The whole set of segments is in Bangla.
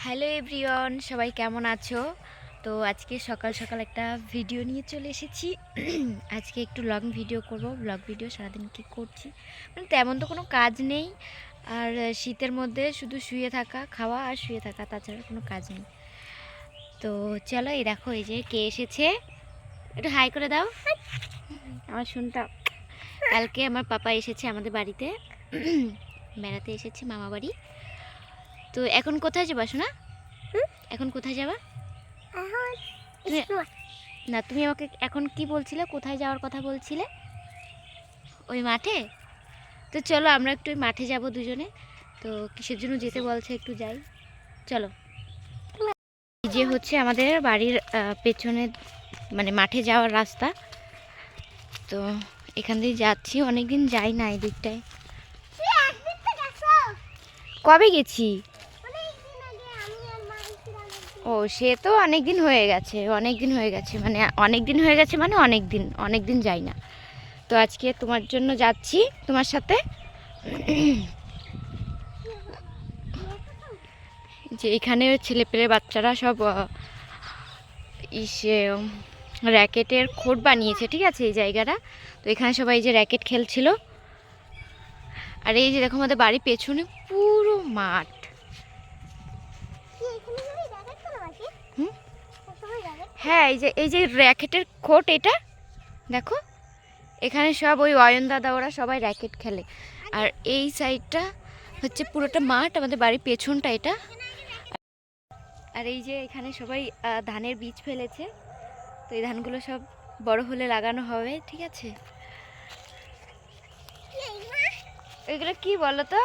হ্যালো এভরিওয়ান সবাই কেমন আছো? তো আজকে সকাল সকাল একটা ভিডিও নিয়ে চলে এসেছি। আজকে একটু লং ভিডিও করব। ব্লগ ভিডিও সারাদিন কী করছি? মানে তেমন তো কোনো কাজ নেই। আর শীতের মধ্যে শুধু শুয়ে থাকা খাওয়া আর শুয়ে থাকা তাছাড়া কোনো কাজ নেই। তো চলো এই দেখো এই যে কে এসেছে? একটু হাই করে দাও। আমার শুনতাম কালকে আমার পাপা এসেছে আমাদের বাড়িতে। বেড়াতে এসেছে মামা বাড়ি তো এখন কোথায় যাবা শোনা এখন কোথায় যাবা। না তুমি আমাকে এখন কি বলছিলে? কোথায় যাওয়ার কথা বলছিলে? ওই মাঠে? তো চলো আমরা একটু ওই মাঠে যাব দুজনে। তো কিসের জন্য যেতে বলছে একটু যাই। চলো। যে হচ্ছে আমাদের বাড়ির পেছনে মানে মাঠে যাওয়ার রাস্তা। তো এখান দিয়ে যাচ্ছি অনেকদিন যাই না এই দিকটায়। কবে গেছি অনেকদিন আগে আমি আর মা গেছিলাম একদিন। ও, সে তো অনেক দিন হয়ে গেছে অনেক দিন হয়ে গেছে মানে অনেক দিন হয়ে গেছে মানে অনেক দিন অনেক দিন যাই না। তো আজকে তোমার জন্য যাচ্ছি, তোমার সাথে। যে এখানে ছেলেপেলে বাচ্চারা সব ইসে র্যাকেটের খোট বানিয়েছে, ঠিক আছে, এই জায়গাটা। তো এখানে সবাই যে র্যাকেট খেলছিল। আর এই যে দেখো আমাদের বাড়ির পেছনে পুরো মাঠ হ্যাঁ এই যে এই যে র্যাকেটের খোট এটা, দেখো, এখানে সব ওই অয়ন দাদা, ওরা সবাই র্যাকেট খেলে। আর এই সাইডটা হচ্ছে পুরোটা মাঠ, আমাদের বাড়ির পেছনটা এটা। আর এই যে এখানে সবাই ধানের বীজ ফেলেছে। তো এই ধানগুলো সব বড় হলে লাগানো হবে, ঠিক আছে? এগুলো কি বলো তো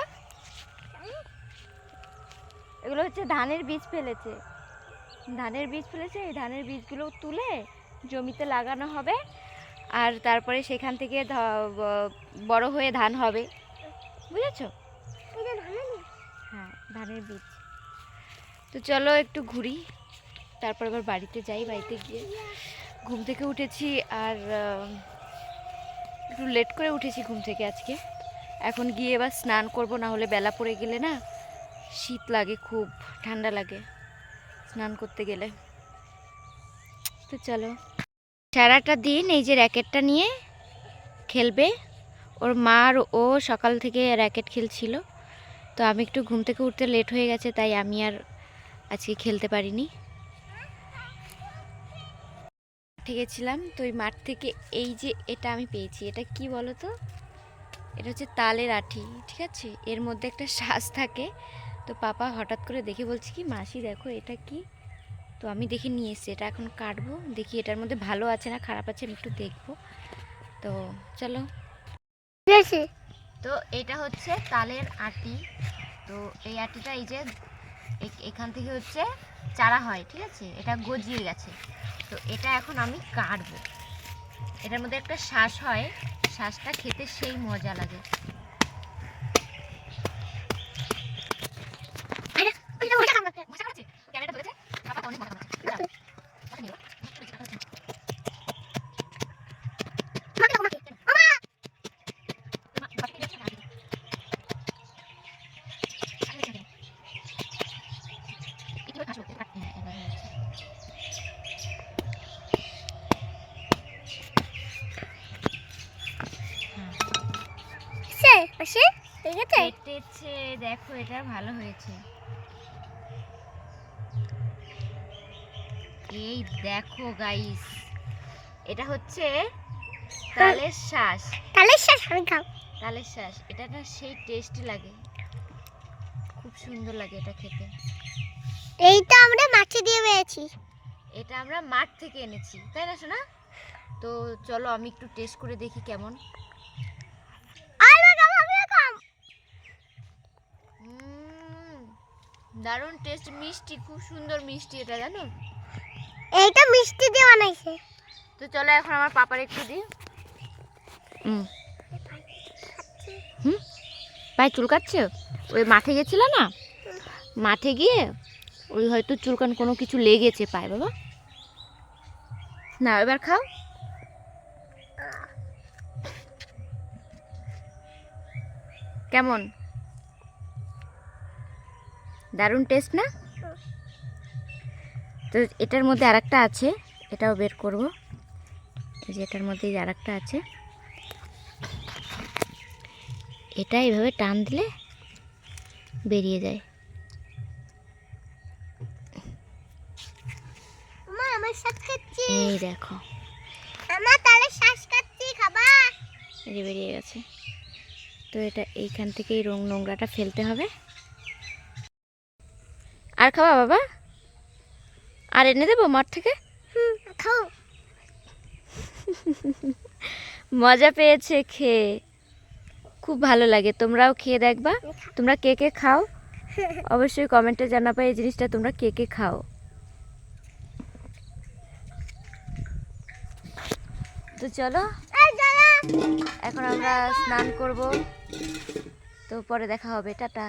এগুলো হচ্ছে ধানের বীজ ফেলেছে। ধানের বীজ ফেলেছে এই ধানের বীজগুলো তুলে জমিতে লাগানো হবে আর তারপরে সেখান থেকে বড় হয়ে ধান হবে। বুঝেছ। হ্যাঁ ধানের বীজ। তো চলো একটু ঘুরি তারপর আবার বাড়িতে যাই বাড়িতে গিয়ে ঘুম থেকে উঠেছি আর একটু লেট করে উঠেছি ঘুম থেকে আজকে। এখন গিয়ে এবার স্নান করব না হলে বেলা পড়ে গেলে না শীত লাগে খুব ঠান্ডা লাগে। স্নান করতে গেলে। তো চলো। সারাটা দিন এই যে র্যাকেটটা নিয়ে খেলবে। ওর মা আর ও সকাল থেকে র্যাকেট খেলছিল। তো আমি একটু ঘুম থেকে উঠতে লেট হয়ে গেছে, তাই আমি আর আজকে খেলতে পারিনি। মাঠে গেছিলাম, তো ওই মাঠ থেকে এই যে এটা আমি পেয়েছি। এটা কি বলো তো এটা হচ্ছে তালের আঠি, ঠিক আছে? এর মধ্যে একটা শ্বাস থাকে। তো পাপা হঠাৎ করে দেখে বলছে কি মাসি দেখো এটা কি? তো আমি দেখে নিয়ে এসেছি এটা এখন কাটবো দেখি এটার মধ্যে ভালো আছে না খারাপ আছে আমি একটু দেখব। তো চলো। তো এটা হচ্ছে তালের আটি। তো এই আটিটা এই যে এখান থেকে হচ্ছে চারা হয় ঠিক আছে? এটা গজিয়ে গেছে। তো এটা এখন আমি কাটবো। এটার মধ্যে একটা শ্বাস হয় শ্বাসটা খেতে সেই মজা লাগে আরে, ওইটা মজা কামড়াচ্ছে। মজা লাগছে? ক্যামেরাটা ধরেছে? বাবা অনেক মজা লাগছে। দাঁড়াও। বাবা নিয়ে নাও। মাকে দাও, মাকে। মা, বাবাকে দেখছ না? আরে দেখো। একটু করে খাসো। হ্যাঁ, এবার হয়েছে। মাসি, ঠিক আছে? কেটেছে দেখো এটা ভালো হয়েছে। এই দেখো গাইস এটা হচ্ছে তালের শ্বাস। শেষ, আমি খাও। তালের শ্বাস এটা না সেই টেস্টি লাগে। খুব সুন্দর লাগে এটা খেতে। এইটা আমরা মাছে দিয়ে পেয়েছি এটা আমরা মাঠ থেকে এনেছি তাই না শোনা তো চলো আমি একটু টেস্ট করে দেখি কেমন আলু খাও, আমিও খাও। উম, দারুণ টেস্ট মিষ্টি খুব সুন্দর মিষ্টি এটা জানো? এইটা মিষ্টি দিয়ে বানাইছে। তো চলো এখন আমার পাপার একটু দিই। হুম হুম? ভাই চুলকাচ্ছে ওই মাঠে গেছিল না? মাঠে গিয়ে ওই হয়তো চুলকান কোনো কিছু লেগেছে পায় বাবা। না এবার খাও। কেমন? দারুণ টেস্ট না? তো এটার মধ্যে আরেকটা আছে এটাও বের করব। এই যে এটার মধ্যে আর একটা আছে। এটা এইভাবে টান দিলে বেরিয়ে যায়। এই দেখো। আমার তাহলে শ্বাস কাটছে খাবা? বেরিয়ে গেছে। তো এটা এইখান থেকেই রং নোংরাটা ফেলতে হবে। আর খাওয়া বাবা? আর এনে দেবো মাঠ থেকে? খাও। মজা পেয়েছে খেয়ে। খুব ভালো লাগে তোমরাও খেয়ে দেখবা। তোমরা কে কে খাও? অবশ্যই কমেন্টে জানাবে এই জিনিসটা তোমরা কে কে খাও। তো চলো এখন আমরা স্নান করব। তো পরে দেখা হবে টাটা।